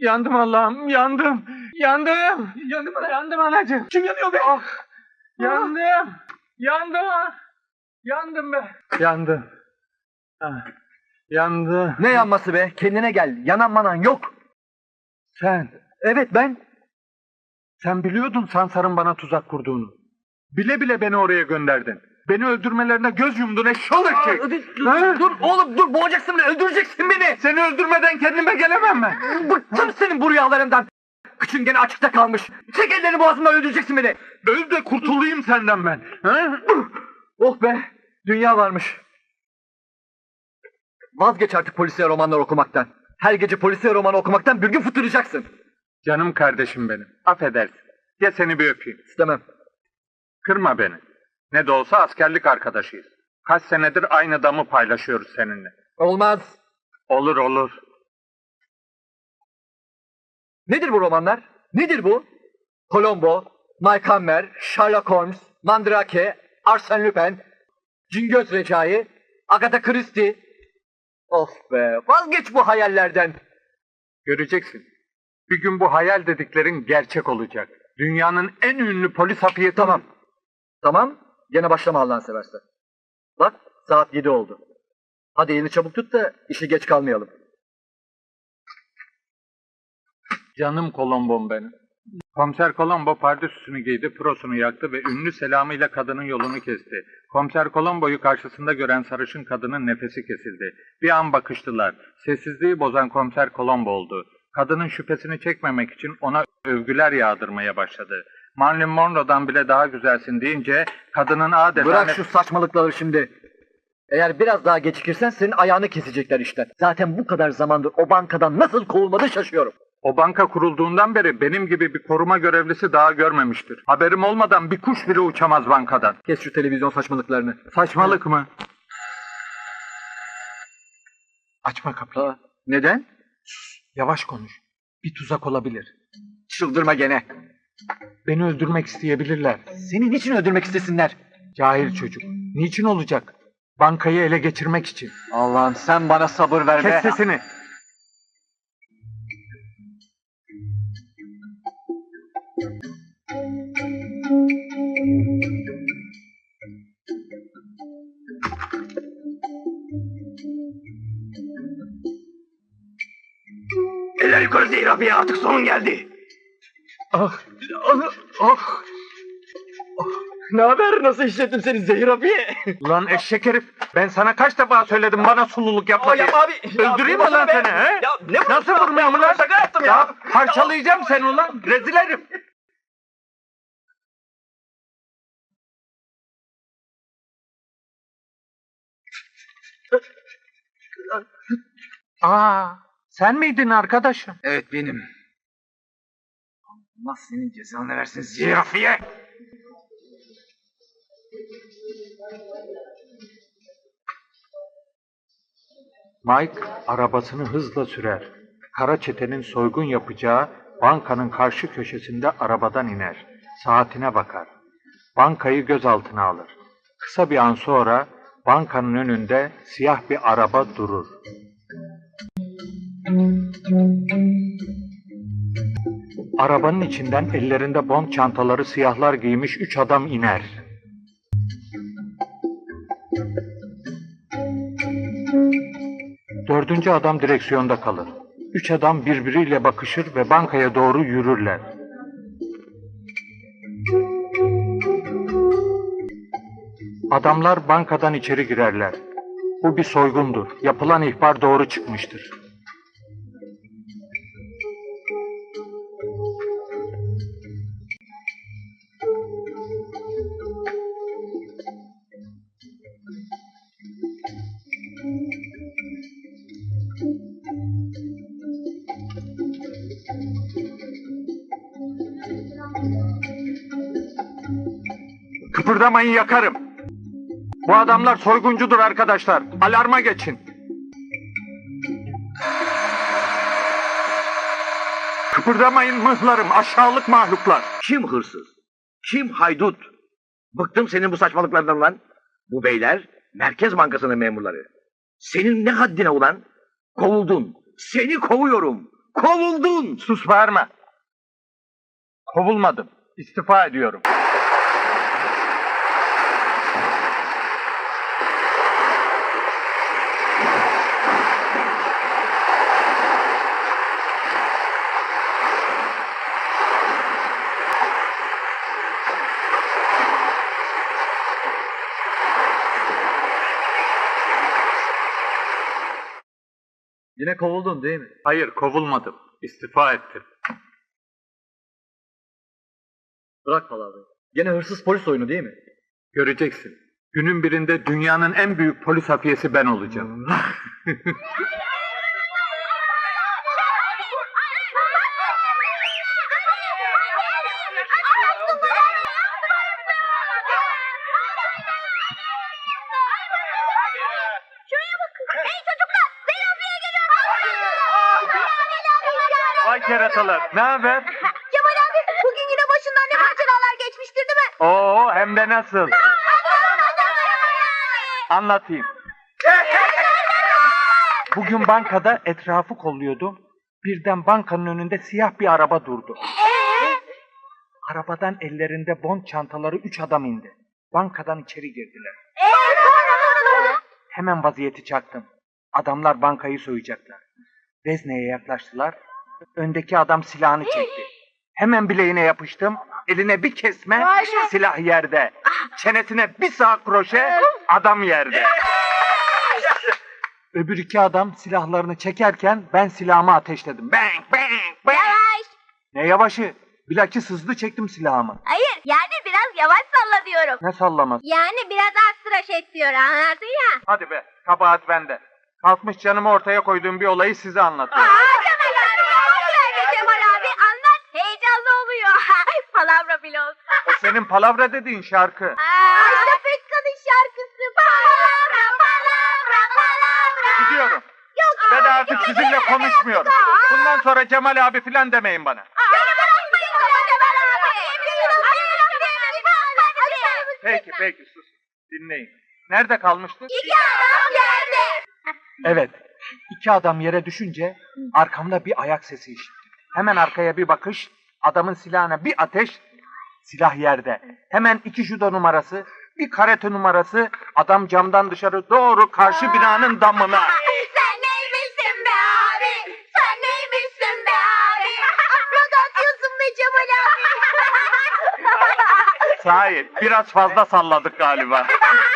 Yandım Allah'ım, yandım. Yandım. Yandım, yandım anacığım. Kim yanıyor be? Ah, yandım. Yandım. Yandım be. Yandım. Ah, yandı. Ne yanması be? Kendine gel. Yanan manan yok. Sen, Evet ben. sen biliyordun Sansar'ın bana tuzak kurduğunu. Bile bile beni oraya gönderdin. Beni öldürmelerine göz yumdun eşşoğlu eşek. dur, dur, oğlum dur boğacaksın beni öldüreceksin beni. Seni öldürmeden kendime gelemem ben. Bıktım senin bu rüyalarından. Kıçın gene açıkta kalmış. Çek ellerini boğazımdan öldüreceksin beni. Öl de kurtulayım senden ben. Ha? Oh be dünya varmış. Vazgeç artık polisiye romanlar okumaktan. Her gece polisiye roman okumaktan bir gün fıtıracaksın. Canım kardeşim benim. Affedersin. Gel seni bir öpeyim. İstemem. Kırma beni. Ne de olsa askerlik arkadaşıyız. Kaç senedir aynı damı paylaşıyoruz seninle. Olmaz. Olur olur. Nedir bu romanlar? Nedir bu? Colombo, Mike Hammer, Sherlock Holmes, Mandrake, Arsène Lupin, Cingöz Recai, Agatha Christie. Of be, vazgeç bu hayallerden. Göreceksin. Bir gün bu hayal dediklerin gerçek olacak. Dünyanın en ünlü polis hafiyeti... Tamam. Tamam, gene başlama Allah'ını seversen. Bak, saat yedi oldu. Hadi elini çabuk tut da işi geç kalmayalım. Canım Kolombom benim. Komiser Kolombo pardüsüsünü giydi, prosunu yaktı ve ünlü selamıyla kadının yolunu kesti. Komiser Kolombo'yu karşısında gören sarışın kadının nefesi kesildi. Bir an bakıştılar. Sessizliği bozan komiser Kolombo oldu. Kadının şüphesini çekmemek için ona övgüler yağdırmaya başladı. Marilyn Monroe'dan bile daha güzelsin deyince kadının adeta... Bırak şu saçmalıkları şimdi. Eğer biraz daha gecikirsen senin ayağını kesecekler işten. Zaten bu kadar zamandır o bankadan nasıl kovulmadı şaşıyorum. O banka kurulduğundan beri benim gibi bir koruma görevlisi daha görmemiştir. Haberim olmadan bir kuş bile uçamaz bankadan. Kes şu televizyon saçmalıklarını. Saçmalık mı? Açma kapıyı. Ha, neden? Yavaş konuş. Bir tuzak olabilir. Çıldırma gene. Beni öldürmek isteyebilirler. Seni niçin öldürmek istesinler? Cahil çocuk. Niçin olacak? Bankayı ele geçirmek için. Allah'ım sen bana sabır ver be. Kes sesini. Eller yukarı Zehir abiye artık sonun geldi. Ah, ah, ah. Ne haber nasıl işlettin seni Zehir abiye? Ulan eşek herif. Ben sana kaç defa söyledim bana sululuk yapma diye. abi. Öldüreyim mi lan seni he? Ya ne Nasıl vurmayayım lan? Şaka yaptım Ya ya. parçalayacağım seni ulan. Rezil herif. Aa, sen miydin arkadaşım? Evet benim. Allah senin cezanı versin zirafiye. Mike arabasını hızla sürer. Kara çetenin soygun yapacağı bankanın karşı köşesinde arabadan iner. Saatine bakar. Bankayı gözaltına alır. Kısa bir an sonra bankanın önünde siyah bir araba durur. Arabanın içinden ellerinde bond çantaları siyahlar giymiş üç adam iner. Dördüncü adam direksiyonda kalır. Üç adam birbiriyle bakışır ve bankaya doğru yürürler. Adamlar bankadan içeri girerler. Bu bir soygundur. Yapılan ihbar doğru çıkmıştır. Kıpırdamayın yakarım. Bu adamlar soyguncudur arkadaşlar. Alarma geçin. Kıpırdamayın mıhlarım aşağılık mahluklar. Kim hırsız? Kim haydut? Bıktım senin bu saçmalıklardan lan. Bu beyler Merkez Bankası'nın memurları. Senin ne haddine ulan? Kovuldun. Seni kovuyorum. Kovuldun. Sus bağırma. Kovulmadım. İstifa ediyorum. Yine kovuldun değil mi? Hayır kovulmadım. İstifa ettim. Bırak palavrayı. Gene hırsız polis oyunu değil mi? Göreceksin. Günün birinde dünyanın en büyük polis hafiyesi ben olacağım. keratalar. Ne haber? Kemal abi bugün yine başından ne maceralar geçmiştir değil mi? Oo hem de nasıl? Anlatayım. Bugün bankada etrafı kolluyordum. Birden bankanın önünde siyah bir araba durdu. Arabadan ellerinde bond çantaları üç adam indi. Bankadan içeri girdiler. Hemen vaziyeti çaktım. Adamlar bankayı soyacaklar. Vezneye yaklaştılar. Öndeki adam silahını çekti. Hemen bileğine yapıştım. Eline bir kesme, silah yerde. Çenesine bir sağ kroşe, adam yerde. Öbür iki adam silahlarını çekerken ben silahımı ateşledim. Bang bang bang. Yavaş. Ne yavaşı? Bilakis hızlı çektim silahımı. Hayır yani biraz yavaş salla diyorum. Ne sallaması? Yani biraz az tıraş et diyor anladın ya. Hadi be, kabahat bende. Kalkmış canımı ortaya koyduğum bir olayı size anlatıyorum. Aa Kemal abi. Boş ver be Kemal abi anlat. Heyecanlı oluyor. Palavra bile olsa. O senin palavra dediğin şarkı. Aa, işte Pekka'nın şarkısı. Palavra palavra palavra. Gidiyorum. Yok. Ben artık sizinle konuşmuyorum. Bundan sonra Cemal abi filan demeyin bana. Peki peki sus. Dinleyin. Nerede kalmıştık? İki adam yerde. Evet. İki adam yere düşünce arkamda bir ayak sesi işittim. Hemen arkaya bir bakış, adamın silahına bir ateş, silah yerde. Hemen iki judo numarası, bir karate numarası, adam camdan dışarı doğru karşı binanın damına. Sen neymişsin be abi? Sen neymişsin be abi? Rod atıyorsun be Cemal abi. Sahi biraz fazla salladık galiba.